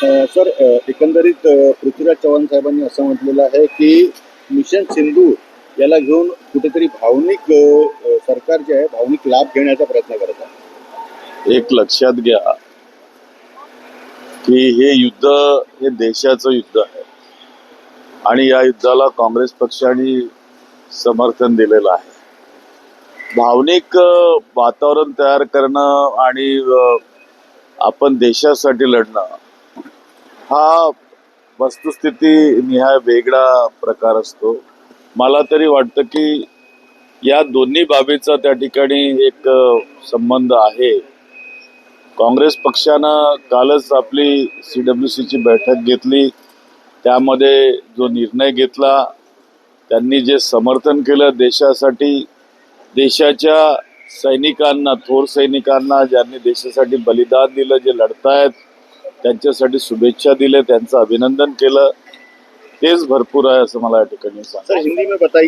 Sir एकंदरीत पृथ्वीराज चव्हाण साहेबांनी असं म्हटलेलं आहे की मिशन सिंधू याला घेऊन कुठेतरी भावनिक सरकार जे आहे भावनिक लाभ घेण्याचा प्रयत्न करत आहे. एक लक्षात घ्या की हे युद्ध हे देशाचं युद्ध आहे. आणि या युद्धाला काँग्रेस पक्षाने समर्थन दिलेलं आहे. भावनिक वातावरण तयार करणं आणि आपण देशासाठी लढणं हा वस्तुस्थिती निहाय वेगळा प्रकार असतो. मला तरी वाटतं की या दोन्ही बाबीचा त्या ठिकाणी एक संबंध आहे. काँग्रेस पक्षानं कालच आपली सी डब्ल्यू सीची बैठक घेतली. त्यामध्ये जो निर्णय घेतला त्यांनी जे समर्थन केलं देशासाठी देशाच्या सैनिकांना थोर सैनिकांना ज्यांनी देशासाठी बलिदान दिलं जे लढतायत त्यांच्यासाठी शुभेच्छा दिल्या त्यांचं अभिनंदन केलं. तेच भरपूर आहे असं मला या ठिकाणी सांग हिंदी में बताइए.